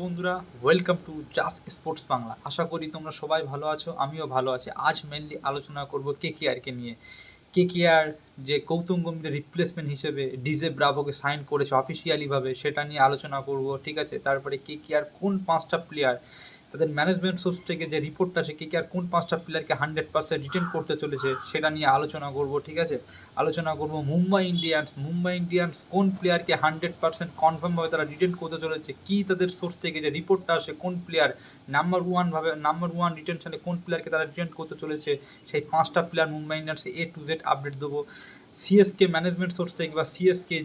বন্ধুরা welcome to just sports Bangla আশা করি তোমরা সবাই ভালো আছো, আমিও ভালো আছি। আজ মেনলি আলোচনা করব কে কে নিয়ে। কে কে আর যে গৌতম গম্ভীরের রিপ্লেসমেন্ট হিসেবে ডিজে ব্রাভোকে সাইন করেছে অফিসিয়ালিভাবে সেটা নিয়ে আলোচনা করব, ঠিক আছে? তারপরে কে কে আর কোন পাঁচটা প্লেয়ার তাদের ম্যানেজমেন্ট সোর্স থেকে যে রিপোর্টটা কে কে আর কোন পাঁচটা প্লেয়ারকে হান্ড্রেড পার্সেন্ট রিটেন করতে চলেছে, সেটা নিয়ে আলোচনা করব, ঠিক আছে? আলোচনা করব মুম্বাই ইন্ডিয়ান্স মুম্বাই ইন্ডিয়ান্স কোন প্লেয়ারকে হান্ড্রেড পার্সেন্ট কনফার্মভাবে তারা রিটেন করতে চলেছে, কী তাদের সোর্স থেকে যে রিপোর্টটা আসে, কোন প্লেয়ার নাম্বার ওয়ানভাবে নাম্বার ওয়ান রিটেনশনে কোন প্লেয়ারকে তারা রিটেন করতে চলেছে, সেই পাঁচটা প্লেয়ার মুম্বাই ইন্ডিয়ান্সে এ টু জেড আপডেট দেবো। সিএসকে ম্যানেজমেন্ট সোর্স থেকে বা সিএসকে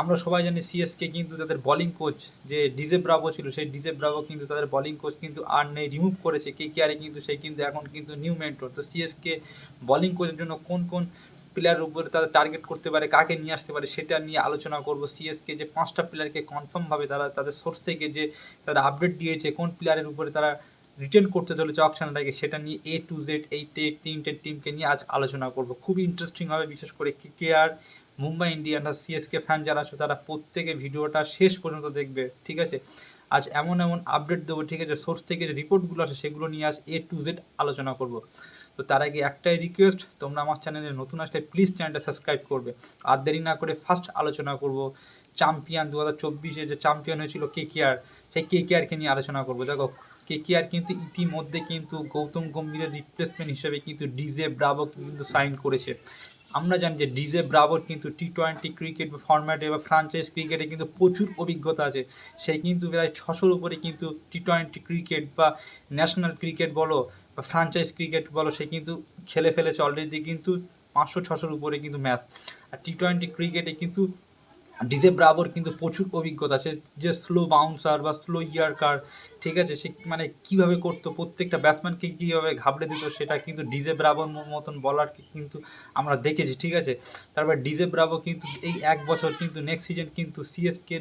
আমরা সবাই জানি সিএসকে কিন্তু তাদের বলিং কোচ যে ডিজে ব্রাভো ছিল, সেই ডিজে ব্রাভো কিন্তু তাদের বলিং কোচ কিন্তু আর নেই রিমুভ করেছে কে কে আরে কিন্তু সেই কিন্তু এখন কিন্তু নিউ মেন্টর তো সিএসকে বলিং কোচের জন্য কোন কোন প্লেয়ারের উপরে তারা টার্গেট করতে পারে, কাকে নিয়ে আসতে পারে, সেটা নিয়ে আলোচনা করব। সিএসকে যে পাঁচটা প্লেয়ারকে কনফার্মভাবে তারা তাদের সোর্স থেকে যে তারা আপডেট দিয়েছে, কোন প্লেয়ারের উপরে তারা রিটার্ন করতে চলেছে অকশনটাকে সেটা নিয়ে এ টু জেড এই তিনটে টিমকে নিয়ে আজ আলোচনা করব। খুবই ইন্টারেস্টিং হবে বিশেষ করে কে আর মুম্বাই ইন্ডিয়ান আর সিএসকে ফ্যান যারা আছে, তারা প্রত্যেকে ভিডিওটা শেষ পর্যন্ত দেখবে, ঠিক আছে? আজ এমন এমন আপডেট দেবো, ঠিক আছে? সোর্স থেকে যে রিপোর্টগুলো আসে, সেগুলো নিয়ে আজ এ টু জেড আলোচনা করব। তো তার আগে একটাই রিকোয়েস্ট তোমরা আমার চ্যানেলে নতুন আসলে প্লিজ চ্যানেলটা সাবস্ক্রাইব করবে। আর দেরি না করে ফার্স্ট আলোচনা করব চ্যাম্পিয়ন দু হাজার চব্বিশে যে চ্যাম্পিয়ন হয়েছিল কে কে আর সেই কে কে আরকে নিয়ে আলোচনা করব। দেখো কে কে আর কিন্তু ইতিমধ্যে কিন্তু গৌতম গম্ভীরের রিপ্লেসমেন্ট হিসেবে কিন্তু ডিজে ব্রাভো কিন্তু সাইন করেছে। আমরা জানি যে ডিজে ব্রাভোর কিন্তু টি টোয়েন্টি ক্রিকেট ফরম্যাটে বা ফ্রাঞ্চাইজ ক্রিকেটে কিন্তু প্রচুর অভিজ্ঞতা আছে। সে কিন্তু প্রায় ছশোর উপরে কিন্তু টি টোয়েন্টি ক্রিকেট বা ন্যাশনাল ক্রিকেট বলো বা ফ্রাঞ্চাইজ ক্রিকেট বলো, সে কিন্তু খেলে ফেলেছে অলরেডি কিন্তু পাঁচশো, ছশোর উপরে কিন্তু ম্যাচ আর টি টোয়েন্টি ক্রিকেটে কিন্তু ডিজে ব্রাভোর কিন্তু প্রচুর অভিজ্ঞতা আছে। যে স্লো বাউন্সার বা স্লো ইয়ারকার ঠিক আছে, সে মানে কীভাবে করতো, প্রত্যেকটা ব্যাটসম্যানকে কীভাবে ঘাবড়ে দিত, সেটা কিন্তু ডিজে ব্রাভোর মতন বলারকে কিন্তু আমরা দেখেছি, ঠিক আছে? তারপর ডিজে ব্রাভো কিন্তু এই এক বছর কিন্তু নেক্সট সিজন কিন্তু সিএসকে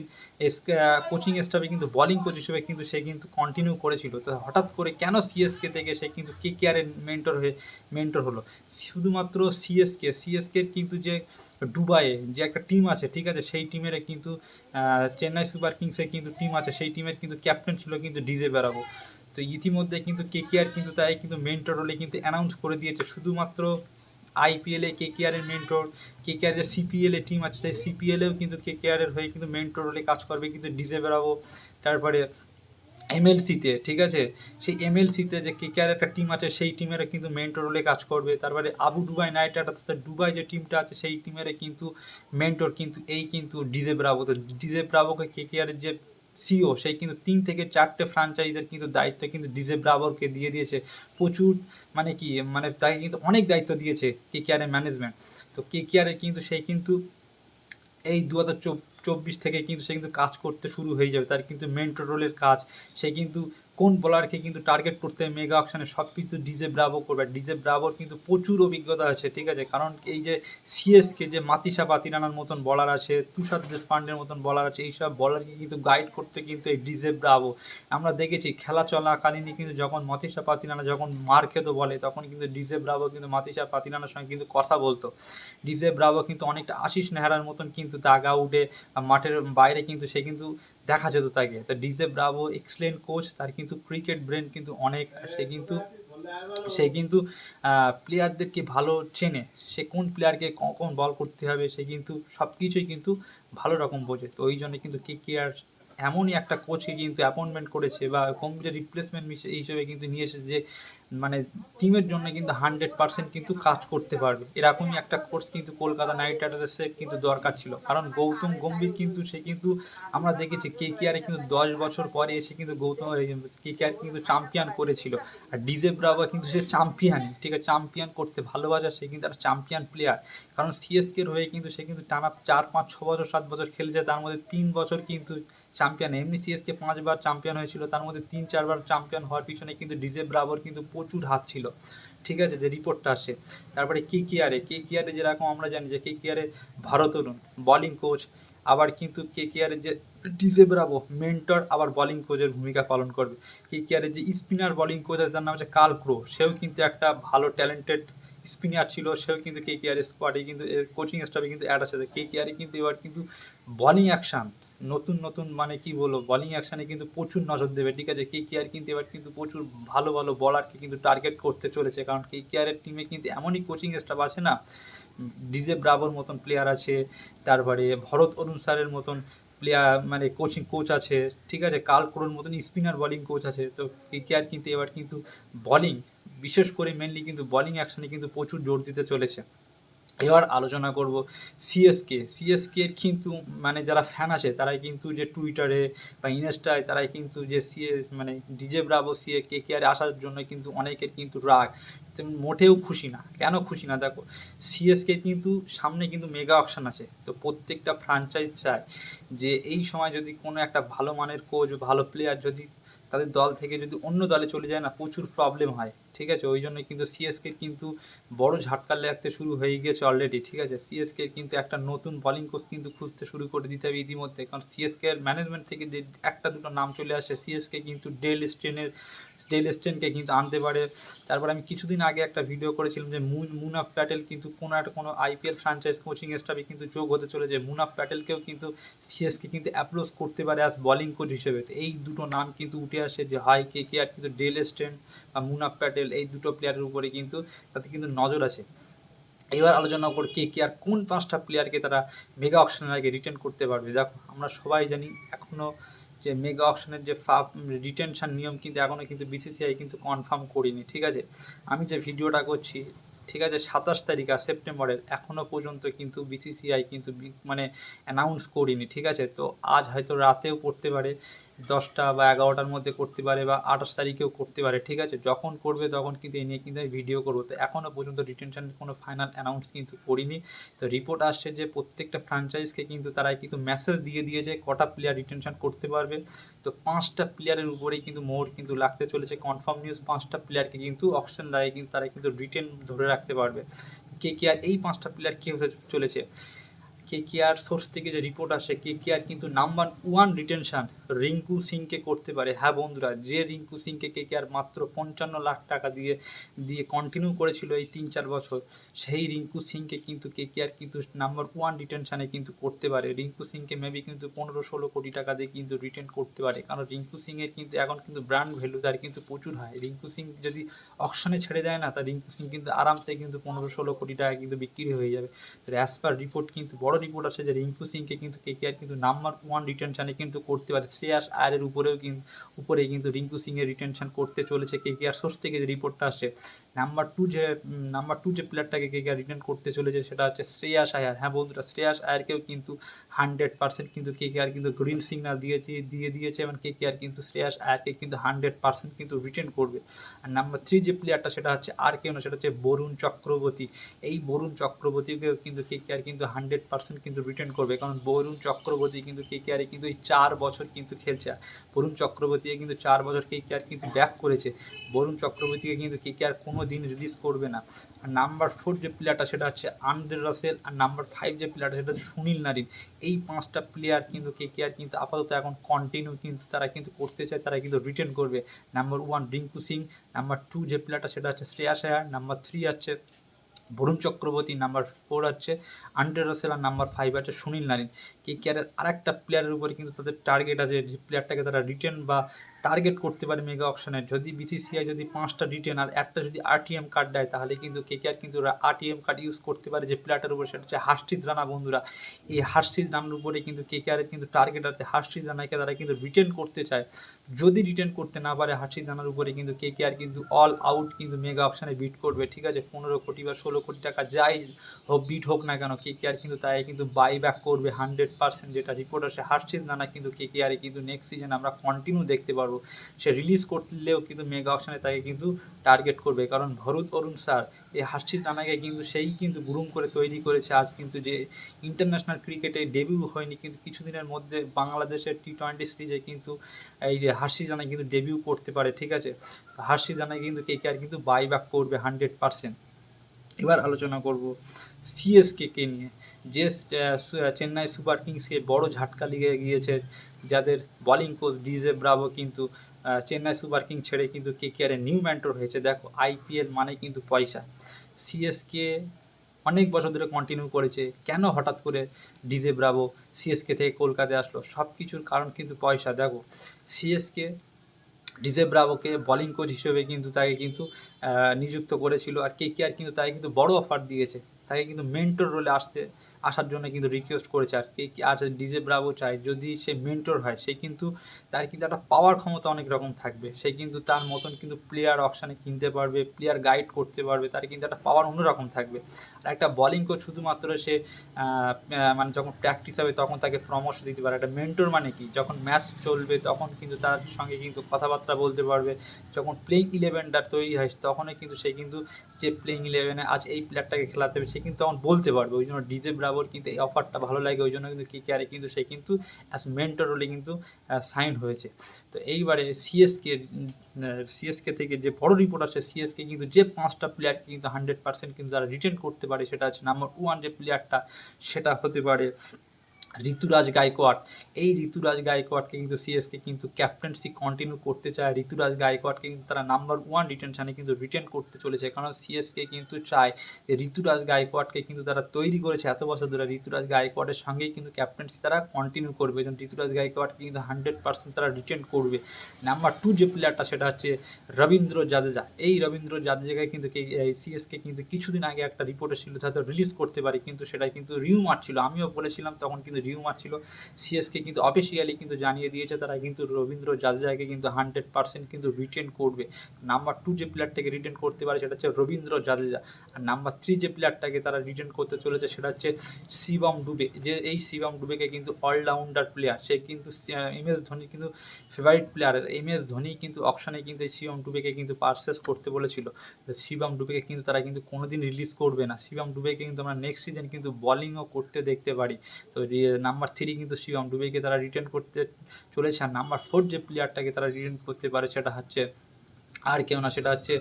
কোচিং স্টাফে কিন্তু বলিং কোচ হিসেবে কিন্তু সে কিন্তু কন্টিনিউ করেছিল। তো হঠাৎ করে কেন সিএসকে থেকে সে কিন্তু কে কে আরের মেন্টর হয়ে মেন্টর হলো? শুধুমাত্র সিএসকে সিএসকে কিন্তু যে ডুবাইয়ে যে একটা টিম আছে, ঠিক আছে? সেই টিমের কিন্তু চেন্নাই সুপার কিংসের কিন্তু টিম আছে, সেই টিমের কিন্তু ক্যাপ্টেন ছিল কিন্তু ডিজে বেরাবো। তো ইতিমধ্যে কিন্তু কে কে আর কিন্তু তাই কিন্তু মেন্টর হলে কিন্তু অ্যানাউন্স করে দিয়েছে। শুধুমাত্র আইপিএলে কে কে আরের মেন্টর কে কে আর যে সিপিএলে টিম আছে, সেই সিপিএলেও কিন্তু কে কে আরের হয়ে কিন্তু মেন্টর হলে কাজ করবে, কিন্তু ডিজে বেরাবো। তারপরে এমএলসিতে ঠিক আছে? সেই এমএলসিতে যে কে আর একটা টিম আছে, সেই টিমের কিন্তু মেন্টর রোলে কাজ করবে। তারপরে আবু ডুবাই নাইট অর্থাৎ দুবাই যে টিমটা আছে, সেই টিমের কিন্তু মেন্টর কিন্তু এই কিন্তু ডিজে ব্রাভো তো ডিজে ব্রাভোকে কে কে যে সিও সেই কিন্তু তিন থেকে চারটে ফ্রাঞ্চাইজের কিন্তু দায়িত্ব কিন্তু ডিজে ব্রাভরকে দিয়ে দিয়েছে। প্রচুর মানে কি মানে তাকে কিন্তু অনেক দায়িত্ব দিয়েছে কে কে আরের ম্যানেজমেন্ট তো কে কে আরের কিন্তু সেই কিন্তু এই দু হাজার চব্বিশ থেকে কিন্তু সে কিন্তু কাজ করতে শুরু হয়ে যাবে। তার কিন্তু মেন্টর রোলের কাজ। সে কিন্তু কোন বলারকে কিন্তু টার্গেট করতে মেগা অকশনে সব কিছু ডিজে ব্রাভো করবে। ডিজে ব্রাভোর কিন্তু প্রচুর অভিজ্ঞতা আছে, ঠিক আছে? কারণ এই যে সিএসকে যে মাতিসা পাতিরানার মতন বলার আছে, তুষার পান্ডের মতন বলার আছে, এইসব বলারকে কিন্তু গাইড করতে কিন্তু এই ডিজে ব্রাভো আমরা দেখেছি খেলা চলাকালীনই কিন্তু যখন মাতিসা পাতিরানা যখন মার খেতো বলে, তখন কিন্তু ডিজে ব্রাভো কিন্তু মাতিসা পাতিরানার সঙ্গে কিন্তু কথা বলতো। ডিজে ব্রাভো কিন্তু অনেকটা আশিস নেহারার মতন কিন্তু দাগা উঠে, মাঠের বাইরে কিন্তু সে কিন্তু দেখা যেত তাকে। তা ডিজে ব্রাভো এক্সেলেন্ট কোচ তার কিন্তু ক্রিকেট ব্রেন কিন্তু অনেক সে কিন্তু সে কিন্তু প্লেয়ারদেরকে ভালো চেনে। সে কোন প্লেয়ারকে কখন বল করতে হবে, সে কিন্তু সব কিছুই কিন্তু ভালো রকম বোঝে। তো ওই জন্য কিন্তু কে কে আর এমনই একটা কোচকে কিন্তু অ্যাপয়েন্টমেন্ট করেছে বা কম্পিউটার রিপ্লেসমেন্ট হিসেবে কিন্তু নিয়ে এসেছে যে মানে টিমের জন্য কিন্তু হান্ড্রেড পার্সেন্ট কিন্তু কাজ করতে পারবে। এরকমই একটা কোর্স কিন্তু কলকাতা নাইট রাইডার্সের কিন্তু দরকার ছিল। কারণ গৌতম গম্ভীর কিন্তু, সে কিন্তু আমরা দেখেছি কে কে আরে কিন্তু দশ বছর পরে এসে কিন্তু গৌতম কে কে আর কিন্তু চ্যাম্পিয়ন করেছিল। আর ডিজে ব্রাভো কিন্তু সে চ্যাম্পিয়ন ঠিক আছে চ্যাম্পিয়ন করতে ভালোবাসা, সে কিন্তু একটা চ্যাম্পিয়ন প্লেয়ার কারণ সিএসকের হয়ে কিন্তু সে কিন্তু টানা চার, পাঁচ, ছ বছর, সাত বছর খেলেছে, তার মধ্যে তিন বছর কিন্তু চ্যাম্পিয়ন এমনি সিএসকে পাঁচবার চ্যাম্পিয়ন হয়েছিল, তার মধ্যে তিন, চারবার চ্যাম্পিয়ন হওয়ার পিছনে কিন্তু ডিজে ব্রাভোর কিন্তু প্রচুর হাত ছিল। ঠিক আছে, যে রিপোর্টটা আসে। তারপরে কে কেয়ারে কে কেয়ারে যেরকম আমরা জানি যে কে কেয়ারে ভারতরুণ বলিং কোচ আবার কিন্তু কে কেয়ারের যে ডিজে ব্রাভো মেন্টর আবার বলিং কোচের ভূমিকা পালন করবে। কে কেয়ারের যে স্পিনার বলিং কোচ আছে, তার নাম হচ্ছে কাল ক্রো সেও কিন্তু একটা ভালো ট্যালেন্টেড স্পিনার ছিল। সেও কিন্তু কে কেয়ারের স্কোয়াডে কিন্তু কোচিং স্টাফে কিন্তু অ্যাড আছে। কে কেয়ারে কিন্তু এবার কিন্তু বলিং অ্যাকশন নতুন নতুন মানে কি বলব? বলিং অ্যাকশনে কিন্তু প্রচুর নজর দেবে, ঠিক আছে? কে কেয়ার কিন্তু এবার কিন্তু প্রচুর ভালো ভালো বলারকে কিন্তু টার্গেট করতে চলেছে। কারণ কে কেয়ারের টিমে কিন্তু এমনই কোচিং স্টাফ আছে না? ডিজে ব্রাভোর মতন প্লেয়ার আছে, তারপরে ভরত অরুণ স্যারের মতন প্লেয়ার মানে কোচিং কোচ আছে, ঠিক আছে? কাল কোরোর মতন স্পিনার বলিং কোচ আছে। তো কে কেয়ার কিন্তু এবার কিন্তু বলিং বিশেষ করে মেনলি কিন্তু বলিং অ্যাকশনে কিন্তু প্রচুর জোর দিতে চলেছে। এবার আলোচনা করব সিএসকে সিএসকে কিন্তু মানে যারা ফ্যান আছে তারাই কিন্তু যে টুইটারে বা ইনস্টায় তারাই কিন্তু যে সিএস মানে DJ Bravo C A K K R আসার জন্য কিন্তু অনেকের কিন্তু রাগ। মোটেও খুশি না। কেন খুশি না? দেখো সিএসকে কিন্তু সামনে কিন্তু মেগা অকশন আছে। তো প্রত্যেকটা ফ্রাঞ্চাইজ চায় যে এই সময় যদি কোনো একটা ভালো মানের কোচ ভালো প্লেয়ার যদি তাদের দল থেকে যদি অন্য দলে চলে যায় না, প্রচুর প্রবলেম হয়, ঠিক আছে? ওই জন্য কিন্তু সিএসকে কিন্তু বড় ঝাটকা লাগতে শুরু হয়ে গিয়েছে অলরেডি ঠিক আছে? সিএসকে কিন্তু একটা নতুন বলিং কোচ কিন্তু খুঁজতে শুরু করে দিতে হবে ইতিমধ্যে। কারণ সিএসকে ম্যানেজমেন্ট থেকে যে একটা দুটো নাম চলে আসে সিএসকে কিন্তু ডেল স্টেনের ডেল স্টেনকে কিন্তু আনতে পারে। তারপর আমি কিছুদিন আগে একটা ভিডিও করেছিলাম যে মুন মুনাফ প্যাটেল কিন্তু কোনো একটা কোনো আইপিএল ফ্র্যাঞ্চাইজ কোচিং স্টাফে কিন্তু যোগ হতে চলেছে। মুনাফ প্যাটেলকেও কিন্তু সিএসকে কিন্তু অ্যাপ্রোচ করতে পারে অ্যাজ বলিং কোচ হিসেবে। তো এই দুটো নাম কিন্তু উঠে আসে যে হাই কে কে আর কিন্তু ডেল স্টেন বা মুনাফ প্যাটেল এই দুটো প্লেয়ারের উপরে কিন্তু তাতে কিন্তু নজর আছে। এবার আলোচনা করব কে কে আর কোন পাঁচটা প্লেয়ারকে তারা মেগা অকশনের আগে রিটার্ন করতে পারবে। দেখো, আমরা সবাই জানি এখনও যে মেগা অকশনের যে রিটেনশন নিয়ম কিন্তু এখনও কিন্তু বিসিসিআই কিন্তু কনফার্ম করিনি, ঠিক আছে? আমি যে ভিডিওটা করছি, ঠিক আছে, সাতাশ তারিখ আর সেপ্টেম্বরের এখনও পর্যন্ত কিন্তু বিসিসিআই কিন্তু মানে অ্যানাউন্স করিনি, ঠিক আছে? তো আজ হয়তো রাতেও করতে পারে। দশটা বা এগারোটার মধ্যে করতে পারে বা আঠাশ তারিখেও করতে পারে, ঠিক আছে? যখন করবে তখন কিন্তু এই নিয়ে কিন্তু আমি ভিডিও করব। তো এখনও পর্যন্ত রিটেনশন কোনো ফাইনাল অ্যানাউন্স কিন্তু করিনি। তো রিপোর্ট আসছে যে প্রত্যেকটা ফ্র্যাঞ্চাইজকে কিন্তু তারা কিন্তু মেসেজ দিয়ে দিয়েছে, কটা প্লেয়ার রিটেনশন করতে পারবে। তো পাঁচটা প্লেয়ারের উপরেই কিন্তু মোহর কিন্তু লাগতে চলেছে। কনফার্ম নিউজ পাঁচটা প্লেয়ারকে কিন্তু অপশন রায় কিন্তু তারা কিন্তু রিটেন ধরে রাখতে পারবে। কে কে আর এই পাঁচটা প্লেয়ার কে হতে চলেছে? কে কে আর সোর্স থেকে যে রিপোর্ট আসে, কে কে আর কিন্তু নাম্বার ওয়ান রিটেনশন রিঙ্কু সিংকে করতে পারে। হ্যাঁ বন্ধুরা, যে রিঙ্কু সিংকে কে কে আর মাত্র পঞ্চান্ন লাখ টাকা দিয়ে দিয়ে কন্টিনিউ করেছিল এই তিন চার বছর, সেই রিঙ্কু সিংকে কিন্তু কে কে আর কিন্তু নাম্বার ওয়ান রিটেনশানে কিন্তু করতে পারে। রিঙ্কু সিংকে মেবি কিন্তু পনেরো ষোলো কোটি টাকা দিয়ে কিন্তু রিটেন করতে পারে। কারণ রিঙ্কু সিংয়ের কিন্তু, এখন কিন্তু ব্র্যান্ড ভ্যালু তার কিন্তু প্রচুর হয় রিঙ্কু সিং যদি অকশনে ছেড়ে দেয় না, তা রিঙ্কু সিং কিন্তু আরামসে কিন্তু পনেরো ষোলো কোটি টাকা কিন্তু বিক্রি হয়ে যাবে। অ্যাজ পার রিপোর্ট কিন্তু বড় রিপোর্ট আছে যে রিঙ্কু সিংকে কিন্তু কে কে আর কিন্তু নাম্বার ওয়ান রিটেনশানে কিন্তু করতে পারে। শ্রেয়াস আয়ের উপরেও কিন্তু উপরে কিন্তু রিঙ্কু সিংয়ের রিটেনশন করতে চলেছে কে কে আর সোর্স থেকে যে রিপোর্টটা আসে নাম্বার টু যে নাম্বার টু যে প্লেয়ারটাকে কে রিটার্ন করতে চলেছে সেটা হচ্ছে শ্রেয়াস আয়ার। হ্যাঁ বন্ধুরা, শ্রেয়াস আয়ারকেও কিন্তু হান্ড্রেড পার্সেন্ট কিন্তু কে কে আর কিন্তু গ্রিন সিগনাল দিয়েছে, দিয়ে দিয়েছে, এবং কে কে আর কিন্তু শ্রেয়াস আয়ারকে কিন্তু হান্ড্রেড পার্সেন্ট কিন্তু রিটার্ন করবে। আর নাম্বার থ্রি যে প্লেয়ারটা সেটা হচ্ছে আর কেউ না, সেটা হচ্ছে বরুণ চক্রবর্তী। এই বরুণ চক্রবর্তীকেও কিন্তু কে কে আর কিন্তু হান্ড্রেড পার্সেন্ট কিন্তু রিটার্ন করবে, কারণ বরুণ চক্রবর্তী কিন্তু কে কে আরে কিন্তু এই চার বছর কিন্তু খেলছে। বরুণ চক্রবর্তী কিন্তু চার বছর কে কে আর কিন্তু ব্যাক করেছে। বরুণ চক্রবর্তীকে কিন্তু কে কে আর কোনো দিন রিলিজ করবে না। আর নাম্বার ফোর যে প্লেয়ারটা সেটা হচ্ছে আন্দ্রে রাসেল আর নাম্বার ফাইভ যে প্লেয়ারটা সেটা সুনীল নারিন। এই পাঁচটা প্লেয়ার কিন্তু কে কে আর কিন্তু আপাতত এখন কন্টিনিউ কিন্তু তারা কিন্তু করতে চায়, তারা কিন্তু রিটার্ন করবে। Number one Rinku Singh number two যে প্লেয়ারটা সেটা হচ্ছে শ্রেয়াস আয়ার নাম্বার থ্রি হচ্ছে বরুণ চক্রবর্তী নাম্বার ফোর হচ্ছে আন্ড্রে রাসেল আর নাম্বার ফাইভ আছে সুনীল নারিন। কে কেয়ারের আরেকটা প্লেয়ারের উপরে কিন্তু তাদের টার্গেট আছে যে প্লেয়ারটাকে তারা রিটেন বা টার্গেট করতে পারে মেগা অপশনে যদি বিসিসিআই যদি পাঁচটা রিটেন আর একটা যদি আরটিএম কার্ড দেয়, তাহলে কিন্তু কে কে আর কিন্তু আরটিএম কার্ড ইউজ করতে পারে যে প্লেয়ারটার উপরে, সেটা হচ্ছে হার্ষিদ রানা বন্ধুরা। এই হার্ষিদ রানার উপরে কিন্তু কে কে আরের কিন্তু টার্গেট আছে। হার্ষিদ রানাকে তারা কিন্তু রিটেন করতে চায়। যদি রিটেন করতে না পারে হার্ষিদ রানার উপরে কিন্তু কে কে আর কিন্তু অল আউট কিন্তু মেগা অপশানে বিট করবে, ঠিক আছে? পনেরো কোটি বা ষোলো কোটি টাকা যাই হোক বিট হোক না কেন কে কে আর কিন্তু তাই কিন্তু বাই ব্যাক করবে হান্ড্রেড পার্সেন্ট যেটা রিপোর্ট আসে হার্ষিদ রানা কিন্তু কে কে আরে কিন্তু নেক্সট সিজন আমরা কন্টিনিউ দেখতে পারব। সে রিলিজ করলেও কিন্তু মেগা অপশানে তাকে কিন্তু টার্গেট করবে। কারণ ভরত অরুণ স্যার এই হার্ষিদ রানাকে কিন্তু সেই কিন্তু গ্রুম করে তৈরি করেছে। আজ কিন্তু যে ইন্টারন্যাশনাল ক্রিকেটে ডেবিউ হয়নি, কিন্তু কিছুদিনের মধ্যে বাংলাদেশের টি টোয়েন্টি সিরিজে কিন্তু এই যে হার্ষিদ রানা কিন্তু ডেবিউ করতে পারে, ঠিক আছে? হার্ষিদ রানা কিন্তু কে কে আর কিন্তু বাই ব্যাক করবে হান্ড্রেড পার্সেন্ট এবার আলোচনা করব সিএসকে কে নিয়ে। যে চেন্নাই সুপার কিংসকে বড় ঝাটকা লেগে গিয়েছে যাদের বোলিং কোচ ডিজে ব্রাভো কিন্তু চেন্নাই সুপার কিং ছেড়ে কিন্তু কে কে নিউ ম্যান্টর হয়েছে। দেখো আইপিএল মানে কিন্তু পয়সা। সিএসকে অনেক বছর ধরে কন্টিনিউ করেছে। কেন হঠাৎ করে ডিজে ব্রাভো সিএসকে থেকে কলকাতায় আসলো? সব কিছুর কারণ কিন্তু পয়সা। দেখো সিএসকে ডিজে ব্রাভোকে বোলিং কোচ হিসেবে কিন্তু তাকে কিন্তু নিযুক্ত করেছিল। আর কে কে আর কিন্তু তাকে কিন্তু বড় অফার দিয়েছে। তাকে কিন্তু মেন্টর রোলে আসতে আসার জন্য কিন্তু রিকোয়েস্ট করেছে আর কে আর ডিজে ব্রাভো চায় যদি সে মেন্টর হয়, সে কিন্তু তার কিন্তু একটা পাওয়ার ক্ষমতা অনেক রকম থাকবে। সে কিন্তু তার মতন কিন্তু প্লেয়ার অপশানে কিনতে পারবে প্লেয়ার গাইড করতে পারবে, তার কিন্তু একটা পাওয়ার অন্যরকম থাকবে। আর একটা বোলিং কোচ শুধুমাত্র সে মানে যখন প্র্যাকটিস হবে তখন তাকে পরামর্শ দিতে পারে। একটা মেন্টর মানে কি? যখন ম্যাচ চলবে তখন কিন্তু তার সঙ্গে কিন্তু কথাবার্তা বলতে পারবে। যখন প্লেইং ইলেভেনটা তৈরি হয়, তখনই কিন্তু সে কিন্তু যে প্লেইং ইলেভেনে আজ এই প্লেয়ারটাকে খেলাতে হবে, সে কিন্তু তখন বলতে পারবে। ওই জন্য ডিজে ব্রাভোর কিন্তু এই অফারটা ভালো লাগে, ওই জন্য কিন্তু কে কেয়ারে কিন্তু সে কিন্তু অ্যাজ মেন্টর রোলে কিন্তু সাইন হয়েছে। তো এইবারে সিএসকে সিএসকে থেকে যে বড় রিপোর্ট আসে সিএসকে কিন্তু যে পাঁচটা প্লেয়ারকে কিন্তু হান্ড্রেড পার্সেন্ট কিন্তু যারা রিটেন করতে পারে, সেটা হচ্ছে নাম্বার ওয়ান যে প্লেয়ারটা সেটা হতে পারে ঋতুরাজ গায়কোয়াড়। এই ঋতুরাজ গায়কোয়াড়কে কিন্তু সিএসকে কিন্তু ক্যাপ্টেন্সি কন্টিনিউ করতে চায়। ঋতুরাজ গায়কোয়াড়কে কিন্তু তারা নাম্বার ওয়ান রিটেনশানে কিন্তু রিটেন করতে চলেছে। কারণ সিএসকে কিন্তু চায় যে ঋতুরাজ গায়কোয়াড়কে কিন্তু তারা তৈরি করেছে এত বছর ধরে। ঋতুরাজ গায়কোয়াড়ের সঙ্গেই কিন্তু ক্যাপ্টেন্সি তারা কন্টিনিউ করবে। এবং ঋতুরাজ গায়কোয়াড়কে কিন্তু হান্ড্রেড পার্সেন্ট তারা রিটেন করবে। নাম্বার টু যে প্লেয়ারটা সেটা হচ্ছে রবীন্দ্র জাদেজা। এই রবীন্দ্র জাদেজাকে কিন্তু সিএসকে কিন্তু কিছুদিন আগে একটা রিপোর্ট এসেছিল হয়তো রিলিজ করতে পারে। কিন্তু সেটা কিন্তু রিউমার ছিল। আমিও বলেছিলাম, তখন কিন্তু রিউমার ছিল। সিএসকে কিন্তু অফিসিয়ালি কিন্তু জানিয়ে দিয়েছে তারা কিন্তু রবীন্দ্র জাদেজাকে কিন্তু হান্ড্রেড পার্সেন্ট কিন্তু রিটেন করবে। নাম্বার টু যে প্লেয়ারটাকে রিটেন করতে পারে সেটা হচ্ছে রবীন্দ্র জাদেজা। আর নাম্বার থ্রি যে প্লেয়ারটাকে তারা রিটেন করতে চলেছে সেটা হচ্ছে শিবম ডুবে। যে এই শিবম ডুবেকে কিন্তু অলরাউন্ডার প্লেয়ার সে কিন্তু এম এস ধোনি কিন্তু favourite player M S Dhoni কিন্তু অপশানে কিন্তু এই শিবম ডুবেকে কিন্তু পারচেস করতে বলেছিল। শিবম ডুবেকে কিন্তু তারা কিন্তু কোনোদিন রিলিজ করবে না। শিবম ডুবেকে কিন্তু আমরা নেক্সট সিজন কিন্তু বলিংও করতে দেখতে পারি। তো নাম্বার থ্রি কিন্তু শিবম ডুবেকে তারা রিটার্ন করতে চলেছে আর নাম্বার ফোর যে প্লেয়ারটাকে তারা রিটার্ন করতে পারে সেটা হচ্ছে আর কেউ না, সেটা হচ্ছে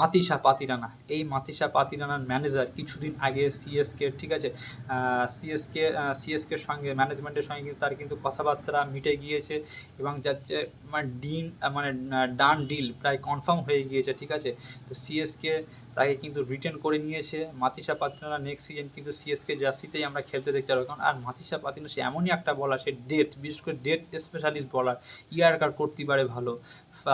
মাতিসা পাতিরানা। এই মাতিসা পাতিরানার ম্যানেজার কিছুদিন আগে সিএসকে ঠিক আছে? সিএসকে সিএসকের সঙ্গে ম্যানেজমেন্টের সঙ্গে কিন্তু তার কিন্তু কথাবার্তা মিটে গিয়েছে এবং যাচ্ছে মানে ডিন মানে ডান ডিল প্রায় কনফার্ম হয়ে গিয়েছে, ঠিক আছে? তো সিএসকে তাকে কিন্তু রিটার্ন করে নিয়েছে। মাতিসা পাতিরানা নেক্সট সিজন কিন্তু সিএসকে জার্সিতেই আমরা খেলতে দেখতে পারব কারণ, আর মাতিসা পাতিনা, সে এমনই একটা বলার সে ডেথ বিশেষ করে ডেথ স্পেশালিস্ট বলার ইয়ারকার করতে পারে ভালো,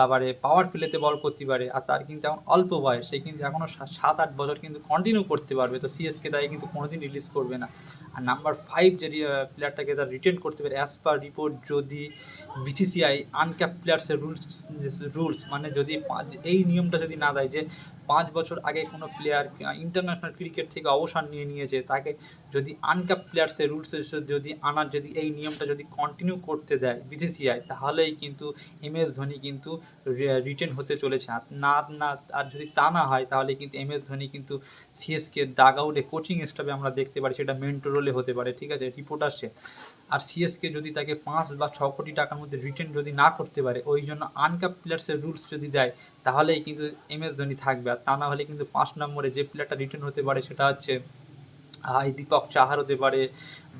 আবারে পাওয়ার প্লেতে বল করতে পারে, আর তার কিন্তু এখন অল্প বয়স, সে কিন্তু এখনও সাত আট বছর কিন্তু কন্টিনিউ করতে পারবে। তো সিএসকে তাই কিন্তু কোনোদিন রিলিজ করবে না। আর নাম্বার ফাইভ যে প্লেয়ারটাকে তার রিটেন করতে পারে অ্যাজ পার রিপোর্ট যদি বিসিসিআই আনক্যাপ প্লেয়ার্সের রুলস রুলস মানে যদি পাঁচ- এই নিয়মটা যদি না দেয় যে পাঁচ বছর আগে কোনো প্লেয়ার ইন্টারন্যাশনাল ক্রিকেট থেকে অবসর নিয়ে নিয়েছে, তাকে যদি আনক্যাপ প্লেয়ার্সের রুলসের যদি আনার, যদি এই নিয়মটা যদি কন্টিনিউ করতে দেয় বিসিসিআই তাহলেই কিন্তু এম এস ধোনি কিন্তু রিটেন হতে চলেছে। না না, আর যদি তা না হয়, তাহলে কিন্তু এম এস ধোনি কিন্তু সিএসকে দাগ আউটে কোচিং স্টাফে আমরা দেখতে পারি, সেটা মেন্টর রোলে হতে পারে, ঠিক আছে? রিপোর্ট আসছে আর সিএসকে যদি তাকে পাঁচ বা ছ কোটি টাকার মধ্যে রিটার্ন যদি না করতে পারে, ওই জন্য আনকাপ প্লেয়ার্সের রুলস যদি দেয়, তাহলেই কিন্তু এম এস ধোনি থাকবে। আর তা না হলে কিন্তু পাঁচ নম্বরে যে প্লেয়ারটা রিটার্ন হতে পারে সেটা হচ্ছে হাই দীপক চাহার হতে পারে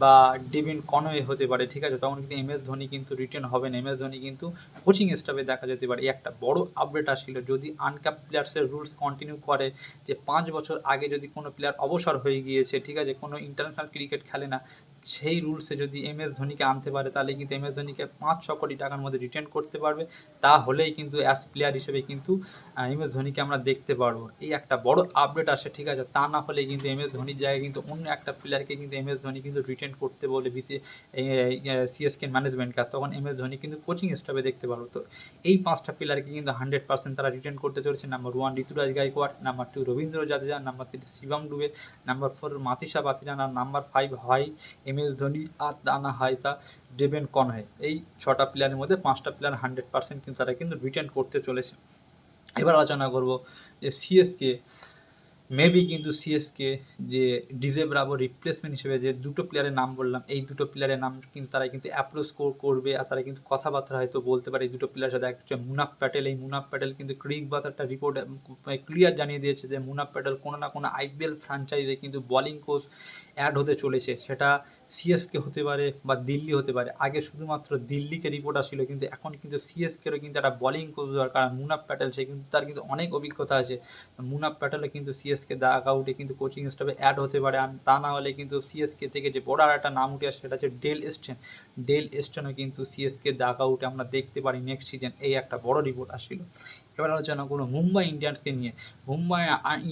বা ডেভিন কনওয়ে হতে পারে, ঠিক আছে? তখন কিন্তু এম এস ধোনি কিন্তু রিটার্ন হবে না। এম এস ধোনি কিন্তু কোচিং স্টাফে দেখা যেতে পারে। একটা বড় আপডেট আসছিল যদি আনক্যাপ প্লেয়ার্সের রুলস কন্টিনিউ করে যে পাঁচ বছর আগে যদি কোনো প্লেয়ার অবসর হয়ে গিয়েছে, ঠিক আছে? কোনো ইন্টারন্যাশনাল ক্রিকেট খেলে না সেই রুলসে যদি এম এস ধোনিকে আনতে পারে, তাহলে কিন্তু এম এস ধোনিকে পাঁচ ছ কোটি টাকার মধ্যে রিটার্ন করতে পারবে। তাহলেই কিন্তু অ্যাজ প্লেয়ার হিসেবে কিন্তু এম এস ধোনিকে আমরা দেখতে পারব। এই একটা বড় আপডেট আসে, ঠিক আছে? তা না হলে কিন্তু এম এস ধোনির জায়গায় কিন্তু অন্য একটা প্লেয়ারকে কিন্তু এম এস ধোনি কিন্তু রিটেন করতে বলে বিসি সিএসকে ম্যানেজমেন্টকে তখন এম এস ধোনি কিন্তু কোচিং স্টাফে দেখতে পারব। তো এই পাঁচটা প্লেয়ারকে কিন্তু হান্ড্রেড পার্সেন্ট তারা রিটেন করতে চলেছে। Number one Ruturaj Gaikwad number two Ravindra Jadeja. Number three Shivam Dube number four Matheesha Pathirana number five হয় এম এস ধোনি আর দানা হয় তা ডেভেন কনহে এই ছটা প্লেয়ারের মধ্যে পাঁচটা প্লেয়ার হান্ড্রেড পার্সেন্ট কিন্তু তারা কিন্তু রিটার্ন করতে চলেছে। এবার আলোচনা করব যে সিএসকে মেবি কিন্তু সিএসকে যে ডিজে ব্রাভো রিপ্লেসমেন্ট হিসেবে যে দুটো প্লেয়ারের নাম বললাম, এই দুটো প্লেয়ারের নাম কিন্তু তারা কিন্তু অ্যাপ্রোচ করবে আর তারা কিন্তু কথাবার্তা হয়তো বলতে পারে। এই দুটো প্লেয়ারের সাথে একটা মুনাফ প্যাটেল। এই মুনাফ প্যাটেল কিন্তু ক্রিক বাস একটা রিপোর্ট ক্লিয়ার জানিয়ে দিয়েছে যে মুনাফ প্যাটেল কোনো না কোনো আইপিএল ফ্র্যাঞ্চাইজে কিন্তু বোলিং কোচ অ্যাড হতে চলেছে। সেটা সিএসকে হতে পারে বা দিল্লি হতে পারে, আগে শুধুমাত্র দিল্লিকে রিপোর্ট আসছিল, কিন্তু এখন কিন্তু সিএসকেরও কিন্তু একটা বলিং কোচ দরকার মুনাফ প্যাটেল সে কিন্তু তার কিন্তু অনেক অভিজ্ঞতা আছে। মুনাফ প্যাটেলও কিন্তু সিএসকে দাগ আউটে কিন্তু কোচিং স্টাফে অ্যাড হতে পারে। আর তা না হলে কিন্তু সিএসকে থেকে যে বড় আর একটা নাম উঠে আসে, সেটা হচ্ছে ডেল এস্টেন ডেল এস্টেনও কিন্তু সিএসকে দাগ আউটে আমরা দেখতে পারি নেক্সট সিজন এই একটা বড় রিপোর্ট আসছিল। এবার আলোচনা করব মুম্বাই ইন্ডিয়ান্সকে নিয়ে। মুম্বাই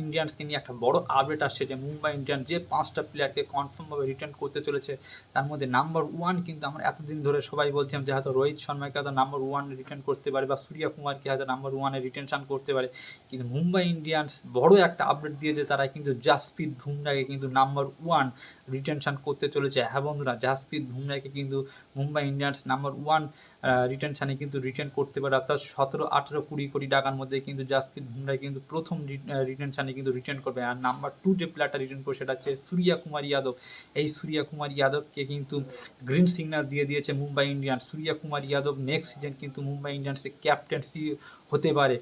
ইন্ডিয়ান্সকে নিয়ে একটা বড় আপডেট আসছে যে মুম্বাই ইন্ডিয়ান্স যে পাঁচটা প্লেয়ারকে কনফার্মভাবে রিটার্ন করতে চলেছে, তার মধ্যে নাম্বার ওয়ান কিন্তু আমরা এতদিন ধরে সবাই বলছিলাম যে হয়তো রোহিত শর্মাকে হয়তো নাম্বার ওয়ান রিটার্ন করতে পারে বা সূর্য কুমারকে হয়তো নাম্বার ওয়ানে রিটেনশন করতে পারে। কিন্তু মুম্বাই ইন্ডিয়ান্স বড় একটা আপডেট দিয়েছে, তারা কিন্তু জাসপ্রীত বুমরাকে কিন্তু নাম্বার ওয়ান রিটেনশন করতে চলেছে। হ্যাঁ বন্ধুরা জাসপ্রীত বুমরাকে কিন্তু মুম্বাই ইন্ডিয়ান্স নাম্বার ওয়ান রিটেনশানে কিন্তু রিটার্ন করতে পারে। অর্থাৎ সতেরো, আঠেরো, কুড়ি কোটি টাকার মধ্যে কিন্তু জাসপ্রীত বুমরা কিন্তু প্রথম রিটেনশানে কিন্তু রিটার্ন করবে। আর নাম্বার টু যে প্লেয়ারটা রিটার্ন করবে সেটা হচ্ছে সূর্যা কুমার যাদব এই সূর্যা কুমার যাদবকে কিন্তু গ্রিন সিগন্যাল দিয়ে দিয়েছে Mumbai Indians Surya Kumar Yadav next season কিন্তু মুম্বাই ইন্ডিয়ান্সের ক্যাপ্টেন্সি হতে পারে।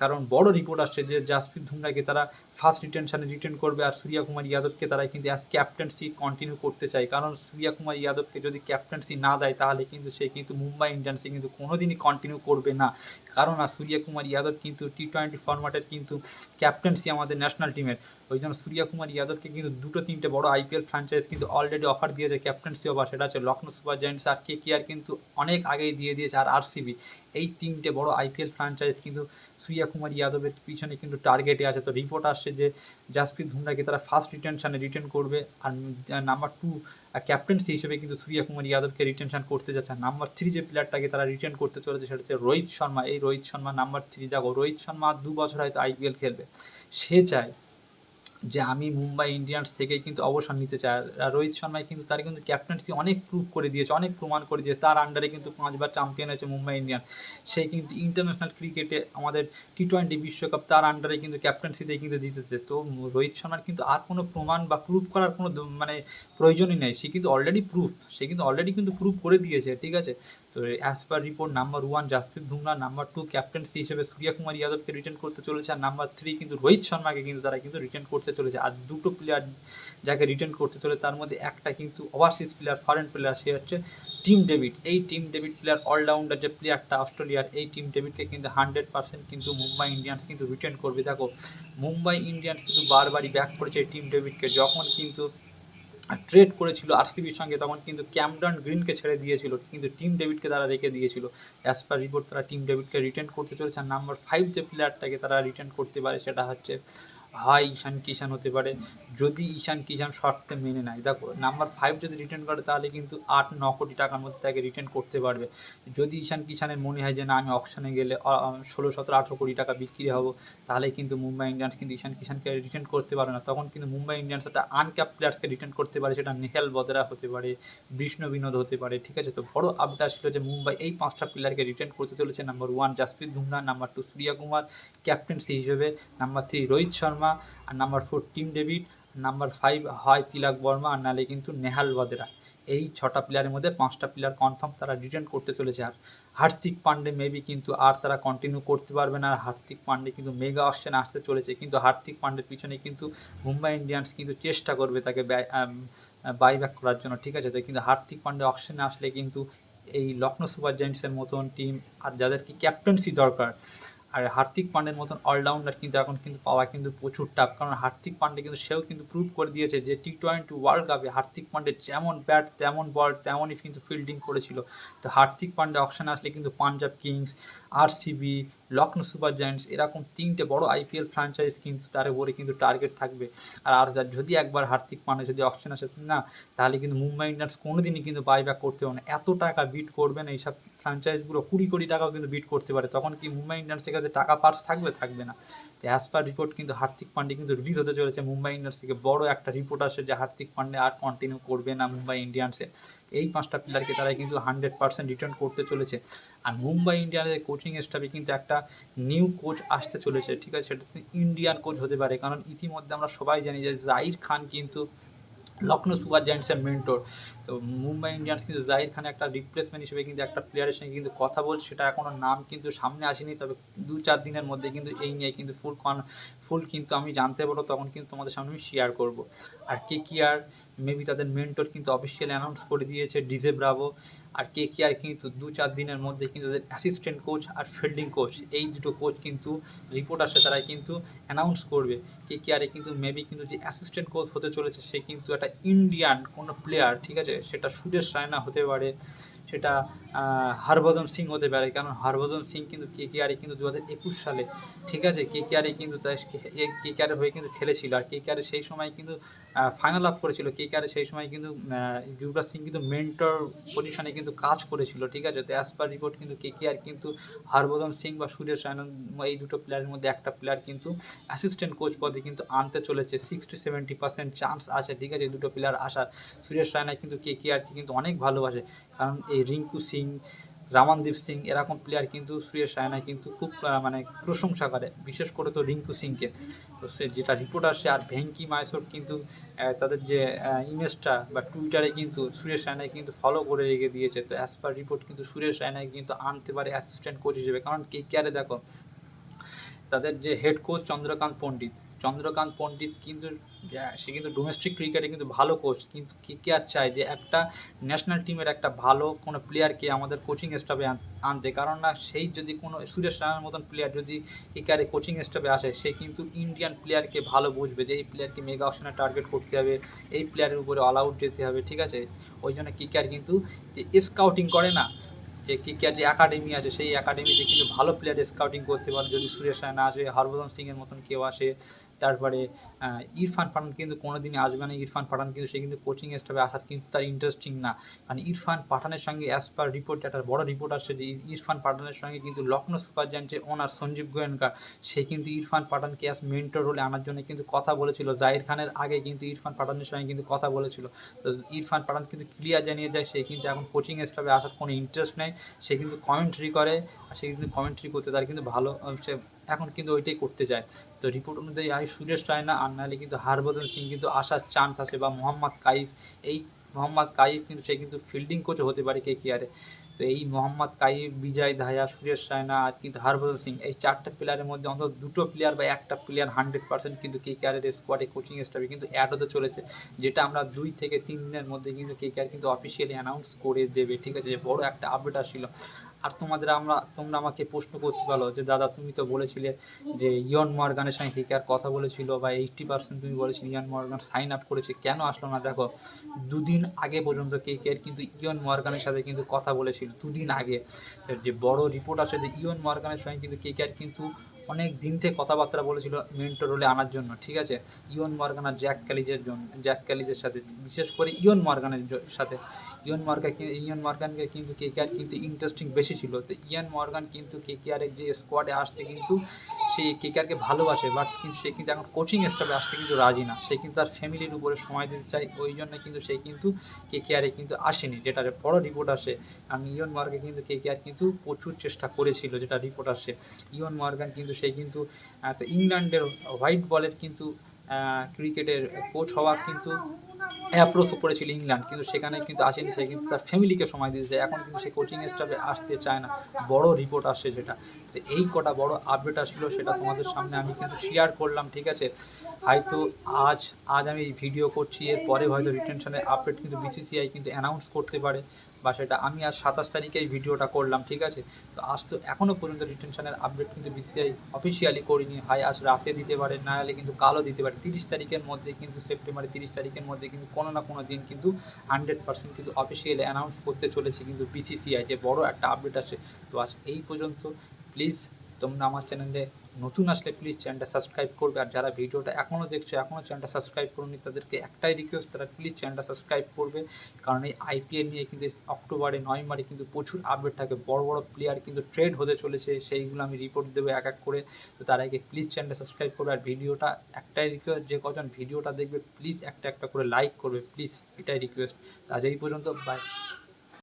কারণ বড় রিপোর্ট আসছে যে জাসপ্রীত বুমরাকে তারা ফার্স্ট রিটেনশানে রিটেন করবে আর সূর্যা কুমার ইয়াদবকে তারা কিন্তু অ্যাজ ক্যাপ্টেন্সি কন্টিনিউ করতে চায়। কারণ সূর্যা কুমার ইয়াদবকে যদি ক্যাপ্টেন্সি না দেয়, তাহলে কিন্তু সে কিন্তু মুম্বাই ইন্ডিয়ান্সে কিন্তু কোনোদিনই কন্টিনিউ করবে না। কারণ আর সূর্যা কুমার ইয়াদব কিন্তু টি টোয়েন্টি ফরম্যাটের কিন্তু ক্যাপ্টেন্সি আমাদের ন্যাশনাল টিমের ওই জন্য সূর্যা কুমার যাদবকে কিন্তু দুটো তিনটে বড় আইপিএল ফ্র্যাঞ্চাইজ কিন্তু অলরেডি অফার দিয়েছে। ক্যাপ্টেন্সি অফার সেটা হচ্ছে লখনৌ সুপার জায়েন্টস আর কে কে আর কিন্তু অনেক আগেই দিয়ে দিয়েছে, আর আরসিবি এই তিনটে বড় আইপিএল ফ্র্যাঞ্চাইজ কিন্তু সূর্যা কুমার যাদবের পিছনে কিন্তু টার্গেটে আছে। তো রিপোর্ট আসছে যে জাসপ্রীত বুমরাকে তারা ফার্স্ট রিটেনশানে রিটেন করবে, আর নাম্বার টু ক্যাপ্টেন্সি হিসেবে কিন্তু সূর্যা কুমার যাদবকে রিটেনশন করতে যাচ্ছে। নাম্বার থ্রি যে প্লেয়ারটাকে তারা রিটেন করতে চলেছে, সেটা হচ্ছে রোহিত শর্মা। এই রোহিত শর্মা নাম্বার থ্রি দেখো, রোহিত শর্মা দু বছর হয়তো আইপিএল খেলবে। সে চায় যে আমি মুম্বাই ইন্ডিয়ান্স থেকে কিন্তু অবসর নিতে চাই। আর রোহিত শর্মাই কিন্তু তার কিন্তু ক্যাপ্টেন্সি অনেক প্রুভ করে দিয়েছে, অনেক প্রমাণ করে দিয়েছে। তার আন্ডারে কিন্তু পাঁচবার চ্যাম্পিয়ন হয়েছে মুম্বাই ইন্ডিয়ান সে কিন্তু ইন্টারন্যাশনাল ক্রিকেটে আমাদের টি টোয়েন্টি বিশ্বকাপ তার আন্ডারে কিন্তু ক্যাপ্টেন্সিতে কিন্তু দিতেছে তো রোহিত শর্মার কিন্তু আর কোনো প্রমাণ বা প্রুভ করার কোনো মানে প্রয়োজনই নেই। সে কিন্তু অলরেডি প্রুফ সে কিন্তু অলরেডি কিন্তু প্রুভ করে দিয়েছে, ঠিক আছে? তো as per report number one Jasprit Bumrah number two captaincy হিসেবে সূর্যা কুমার যাদবকে রিটার্ন করতে চলেছে আর নাম্বার থ্রি কিন্তু রোহিত শর্মাকে কিন্তু তারা কিন্তু রিটার্ন করতে চলেছে। আর দুটো প্লেয়ার যাকে রিটার্ন করতে চলে তার মধ্যে একটা কিন্তু ওভারসিজ প্লেয়ার ফরেন প্লেয়ার সে হচ্ছে টিম ডেভিড এই টিম ডেভিড প্লেয়ার অলরাউন্ডার যে প্লেয়ারটা অস্ট্রেলিয়ার, এই টিম ডেভিডকে কিন্তু হান্ড্রেড পার্সেন্ট কিন্তু মুম্বাই ইন্ডিয়ান্স কিন্তু রিটার্ন করবে। দেখো মুম্বাই ইন্ডিয়ান্স কিন্তু বারবারই ব্যাক করেছে এই টিম ডেভিডকে যখন কিন্তু ট্রেড করেছিল আরসিবির সঙ্গে, তখন কিন্তু ক্যামডন গ্রিনকে ছেড়ে দিয়েছিল, কিন্তু টিম ডেভিডকে তারা রেখে দিয়েছিল। অ্যাজ পার রিপোর্ট তারা টিম ডেভিডকে রিটার্ন করতে চলেছে, আর নাম্বার ফাইভ যে প্লেয়ারটাকে তারা রিটার্ন করতে পারে, সেটা হচ্ছে হয় ঈশান কিষান হতে পারে। যদি ঈশান কিষান শর্তে মেনে নেয়, দেখো নাম্বার ফাইভ যদি রিটার্ন করে, তাহলে কিন্তু আট, ন কোটি টাকার মধ্যে তাকে রিটার্ন করতে পারবে। যদি ঈশান কিষানের মনে হয় যে, না, আমি অকশনে গেলে ষোলো, সতেরো, আঠেরো কোটি টাকা বিক্রি হব তাহলে কিন্তু মুম্বাই ইন্ডিয়ান্স কিন্তু ঈশান কিষানকে রিটার্ন করতে পারে না। তখন কিন্তু মুম্বাই ইন্ডিয়ান্স একটা আনক্যাপ প্লেয়ার্সকে রিটার্ন করতে পারে, সেটা নেহাল বদরা হতে পারে, বিষ্ণু বিনোদ হতে পারে, ঠিক আছে? তো বড় আপডেট ছিল যে, মুম্বাই এই পাঁচটা প্লেয়ারকে রিটার্ন করতে চলেছে। Number one Jasprit Bumrah number two Surya Kumar captaincy হিসেবে নাম্বার থ্রি রোহিত শর্মা আর number four Tim David number five হয় তিলক বর্মা, আর নালে কিন্তু নেহাল বদেরা। এই ছটা প্লেয়ারের মধ্যে পাঁচটা প্লেয়ার কনফার্ম তারা রিটার্ন করতে চলেছে। আর হার্দিক পান্ডে মেবি কিন্তু আর তারা কন্টিনিউ করতে পারবে না, আর হার্দিক পান্ডে কিন্তু মেগা অপশন আসতে চলেছে। কিন্তু হার্দিক পান্ডের পিছনে কিন্তু মুম্বাই ইন্ডিয়ান্স কিন্তু চেষ্টা করবে তাকে বাই ব্যাক করার জন্য, ঠিক আছে? তো কিন্তু হার্দিক পান্ডে অপশনে আসলে কিন্তু এই লখনৌ সুপার জায়েন্টসের মতন টিম আর যাদেরকে ক্যাপ্টেন্সি দরকার আর হার্দিক পান্ডের মতন অলরাউন্ডার কিন্তু এখন কিন্তু পাওয়া কিন্তু প্রচুর টাফ কারণ হার্দিক পান্ডে কিন্তু সেও কিন্তু প্রুভ করে দিয়েছে যে টি টোয়েন্টি ওয়ার্ল্ড কাপে হার্দিক পান্ডে যেমন ব্যাট তেমন বল তেমনই কিন্তু ফিল্ডিং করেছিল। তো হার্দিক পান্ডে অপশন আসলে কিন্তু Punjab Kings RCB Lucknow Super Giants এরকম তিনটে বড় আইপিএল ফ্র্যাঞ্চাইজ কিন্তু তার উপরে কিন্তু টার্গেট থাকবে। আর আর যদি একবার হার্দিক পান্ডে যদি অপশন আসে, না, তাহলে কিন্তু মুম্বাই ইন্ডিয়ান্স কোনোদিনই কিন্তু বাই ব্যাক করতে হবে না। এত টাকা বিট করবে না, এইসব ফ্র্যাঞ্চাইজগুলো কুড়ি কোটি টাকাও কিন্তু বিট করতে পারে। তখন কি মুম্বাই ইন্ডিয়ান্সের কাছে টাকা পার্স থাকবে? থাকবে না। অ্যাজ পার রিপোর্ট কিন্তু হার্দিক পান্ডে কিন্তু রিলিজ হতে চলেছে। মুম্বাই ইন্ডিয়ান্স থেকে বড় একটা রিপোর্ট আসে যে হার্দিক পান্ডে আর কন্টিনিউ করবে না মুম্বাই ইন্ডিয়ান্সে এই পাঁচটা প্লেয়ারকে তারা কিন্তু হান্ড্রেড পার্সেন্ট রিটার্ন করতে চলেছে। আর মুম্বাই ইন্ডিয়ান্সের কোচিং স্টাফে কিন্তু একটা নিউ কোচ আসতে চলেছে, ঠিক আছে? সেটা ইন্ডিয়ান কোচ হতে পারে। কারণ ইতিমধ্যে আমরা সবাই জানি যে জাহির খান কিন্তু লখনৌ সুপার জায়েন্টসের মেন্টর তো মুম্বাই ইন্ডিয়ান্স কিন্তু জাহির খান একটা রিপ্লেসমেন্ট হিসেবে কিন্তু একটা প্লেয়ারের সঙ্গে কিন্তু কথা বলছে সেটা এখনও নাম কিন্তু সামনে আসেনি, তবে দু চার দিনের মধ্যে কিন্তু এই নিয়ে কিন্তু ফুল কন ফুল কিন্তু আমি জানতে পারব, তখন কিন্তু তোমাদের সামনে আমি শেয়ার করব। আর কে কি আর মেবি তাদের মেন্টর কিন্তু অফিসিয়ালি অ্যানাউন্স করে দিয়েছে ডিজে ব্রাভো আর কে কে আর কিন্তু দু চার দিনের মধ্যে কিন্তু তাদের অ্যাসিস্ট্যান্ট কোচ আর ফিল্ডিং কোচ এই দুটো কোচ কিন্তু রিপোর্ট আসে তারাই কিন্তু অ্যানাউন্স করবে। কে কে আরে কিন্তু মেবি কিন্তু যে অ্যাসিস্ট্যান্ট কোচ হতে চলেছে, সে কিন্তু একটা ইন্ডিয়ান কোনো প্লেয়ার ঠিক আছে? সেটা সুরেশ রায়না হতে পারে, সেটা হরভজন সিং হতে পারে, কারণ হরভজন সিং কিন্তু কে কে আরে কিন্তু দু হাজার একুশ সালে, ঠিক আছে? কে কে আরে কিন্তু তাই কে কে আরের হয়ে কিন্তু খেলেছিল। আর কে কে আরে সেই সময় কিন্তু ফাইনাল আপ করেছিল কে কে আরে সেই সময় কিন্তু যুবরাজ সিং কিন্তু মেন্টর পজিশনে কিন্তু কাজ করেছিল, ঠিক আছে? তো অ্যাজ পার রিপোর্ট কিন্তু কে কে আর কিন্তু হরভজন সিং বা সুরেশ রায়না এই দুটো প্লেয়ারের মধ্যে একটা প্লেয়ার কিন্তু অ্যাসিস্ট্যান্ট কোচ পদে কিন্তু আনতে চলেছে। সিক্সটি সেভেন্টি পার্সেন্ট চান্স আছে, ঠিক আছে? দুটো প্লেয়ার আসার। সুরেশ রায়না কিন্তু কে কে আরকে কিন্তু অনেক ভালোবাসে। কারণ এই রিঙ্কু সিং রামানদীপ সিং এরকম প্লেয়ার কিন্তু সুরেশ রায়না কিন্তু খুব মানে প্রশংসা করে। বিশেষ করে তো রিঙ্কু সিংকে। তো সে যেটা রিপোর্ট আসে আর ভেঙ্কি মাইসোর কিন্তু তাদের যে ইমেজটা বা টুইটারে কিন্তু সুরেশ রায়নাকে কিন্তু ফলো করে রেখে দিয়েছে। তো অ্যাজ পার রিপোর্ট কিন্তু সুরেশ রায়নাকে কিন্তু আনতে পারে অ্যাসিস্ট্যান্ট কোচ হিসেবে। কারণ কে কেয়ারে দেখো, তাদের যে হেড কোচ চন্দ্রকান্ত পণ্ডিত চন্দ্রকান্ত পণ্ডিত কিন্তু সে কিন্তু ডোমেস্টিক ক্রিকেটে কিন্তু ভালো কোচ কিন্তু কে আর চায় যে একটা ন্যাশনাল টিমের একটা ভালো কোনো প্লেয়ারকে আমাদের কোচিং স্টাফে আনতে? কারণ না, সেই যদি কোনো সুরেশ রানার মতন প্লেয়ার যদি একারে কোচিং স্টাফে আসে, সে কিন্তু ইন্ডিয়ান প্লেয়ারকে ভালো বুঝবে যে এই প্লেয়ারকে মেগা অপশনে টার্গেট করতে হবে, এই প্লেয়ারের উপরে অল আউট যেতে হবে, ঠিক আছে? ওই জন্য কিকার কিন্তু যে স্কাউটিং করে না, যে কিকার যে একাডেমি আছে, সেই একাডেমিতে কিন্তু ভালো প্লেয়ার স্কাউটিং করতে পারে। যদি সুরেশ রায়না আসে, হরভজন সিংয়ের মতন কেউ আসে তারপরে ইরফান পাঠান কিন্তু কোনোদিনই আসবে না। ইরফান পাঠান কিন্তু, সে কিন্তু কোচিং স্টাফে আসার কিন্তু তার ইন্টারেস্টিং না। কারণ ইরফান পাঠানের সঙ্গে অ্যাজ পার রিপোর্ট একটা বড় রিপোর্ট আসছে যে ইরফান পাঠানের সঙ্গে কিন্তু লখনৌ সুপার জায়ান্টের ওনার সঞ্জীব গোয়েঙ্কা সে কিন্তু ইরফান পাঠানকে অ্যাজ মেন্টর রোলে আনার জন্য কিন্তু কথা বলেছিল। জাহির খানের আগে কিন্তু ইরফান পাঠানের সঙ্গে কিন্তু কথা বলেছিল। তো ইরফান পাঠান কিন্তু ক্লিয়ার জানিয়ে যায়, সে কিন্তু এখন কোচিং স্টাফে আসার কোনো ইন্টারেস্ট নেই। সে কিন্তু কমেন্ট্রি করে সে কিন্তু কমেন্ট্রি করতে, তার কিন্তু ভালো হচ্ছে এখন কিন্তু ওইটাই করতে চায়। তো রিপোর্ট অনুযায়ী হয় সুরেশ রায়না আর নাহলে কিন্তু হরভজন সিং কিন্তু আসার চান্স আছে বা মোহাম্মদ কাইফ, এই মোহাম্মদ কাইফ কিন্তু, সে কিন্তু ফিল্ডিং কোচও হতে পারে কে কেয়ারে তো এই মোহাম্মদ কাইফ, বিজয় ধায়া, সুরেশ রায়না আর কিন্তু হরভজন সিং, এই চারটা প্লেয়ারের মধ্যে অন্তত দুটো প্লেয়ার বা একটা প্লেয়ার হান্ড্রেড পার্সেন্ট কিন্তু কে কেয়ারের স্কোয়াডে কোচিং স্টাফে কিন্তু অ্যাড হতে চলেছে, যেটা আমরা দুই থেকে তিন দিনের মধ্যে কিন্তু কে কেয়ার কিন্তু অফিসিয়ালি অ্যানাউন্স করে দেবে, ঠিক আছে? যে বড় একটা আপডেট আসছিল। আর তোমাদের আমরা, তোমরা আমাকে প্রশ্ন করতে পারো যে, দাদা, তুমি তো বলেছিলে যে, ইয়ন মর্গানের সঙ্গে কে আর কথা বলেছিল বা এইটটি পার্সেন্ট তুমি বলেছিলে ইয়ন মর্গান সাইন আপ করেছে। কেন আসলো না? দেখো, দুদিন আগে পর্যন্ত কে কে কিন্তু ইয়ন মর্গানের সাথে কিন্তু কথা বলেছিল, দুদিন আগে। যে বড় রিপোর্ট আসে যে ইয়ন মর্গানের সঙ্গে কিন্তু কে কে আর কিন্তু অনেক দিন থেকে কথাবার্তা বলেছিল মেন্টর রোলে আনার জন্য, ঠিক আছে? ইয়ন মর্গান আর জ্যাক ক্যালিজের জন্য জ্যাক ক্যালিজের সাথে, বিশেষ করে ইয়ন মর্গানের সাথে। ইয়ন মর্গা ইয়ন মার্গানকে কিন্তু কে কে আর কিন্তু ইন্টারেস্টিং বেশি ছিল। তো ইয়ন মর্গান কিন্তু কে কে আরের যে স্কোয়াডে আসতে কিন্তু সে কে কে ভালোবাসে বাট কিন্তু সে কিন্তু এখন কোচিং স্টাফে আসতে কিন্তু রাজি না। সে কিন্তু তার ফ্যামিলির উপরে সময় দিতে চায়, ওই জন্য কিন্তু সে কিন্তু কে কে আরে কিন্তু আসেনি যেটা বড় রিপোর্ট আসে। আমি ইয়ন মার্গে কিন্তু কে কে আর কিন্তু প্রচুর চেষ্টা করেছিল যেটা রিপোর্ট আসে। ইয়ন মার্গান কিন্তু সে কিন্তু ইংল্যান্ডের হোয়াইট বলের কিন্তু ক্রিকেটের কোচ হওয়ার কিন্তু অ্যাপ্রোচও করেছিল ইংল্যান্ড। কিন্তু সেখানে কিন্তু আসেনি, সে কিন্তু তার ফ্যামিলিকে সময় চায় এখন কিন্তু সে কোচিং স্টাফে আসতে চায় না। বড় রিপোর্ট আসছে যেটা। যে এই কটা বড় আপডেট আসলো সেটা তোমাদের সামনে আমি কিন্তু শেয়ার করলাম, ঠিক আছে? হয়তো আজ আজ আমি ভিডিও করছি, এরপরে হয়তো রিটেনশনের আপডেট কিন্তু বিসিসিআই কিন্তু অ্যানাউন্স করতে পারে। বা সেটা আমি আজ সাতাশ তারিখে এই ভিডিওটা করলাম, ঠিক আছে? তো আজ তো এখনও পর্যন্ত রিটেনশনের আপডেট কিন্তু বিসিআই অফিসিয়ালি করিনি। হয় আজ রাতে দিতে পারে, না হলে কিন্তু কালও দিতে পারে। তিরিশ তারিখের মধ্যে কিন্তু সেপ্টেম্বরের তিরিশ তারিখের মধ্যে কিন্তু কোনো না কোনো দিন কিন্তু হান্ড্রেড পার্সেন্ট কিন্তু অফিসিয়ালি অ্যানাউন্স করতে চলেছে কিন্তু বিসিসিআই যে বড় একটা আপডেট আসে। তো আজ এই পর্যন্ত প্লিজ তোমরা আমার চ্যানেলে নতুন আসলে প্লিজ চ্যানেলটা সাবস্ক্রাইব করবে। আর যারা ভিডিওটা এখনও দেখছ এখনও চ্যানেলটা সাবস্ক্রাইব করুনি, তাদেরকে একটাই রিকোয়েস্ট তারা প্লিজ চ্যানেলটা সাবস্ক্রাইব করবে। কারণ এই আইপিএল নিয়ে কিন্তু অক্টোবরে, নভেম্বরে কিন্তু প্রচুর আপডেট থাকে। বড় বড় প্লেয়ার কিন্তু ট্রেড হতে চলেছে, সেইগুলো আমি রিপোর্ট দেবো এক এক করে। তো তার আগে প্লিজ চ্যানেলটা সাবস্ক্রাইব করবে। আর ভিডিওটা একটাই রিকোয়েস্ট যে কজন ভিডিওটা দেখবে প্লিজ একটা একটা করে লাইক করবে। প্লিজ এটাই রিকোয়েস্ট আজ এই পর্যন্ত বাই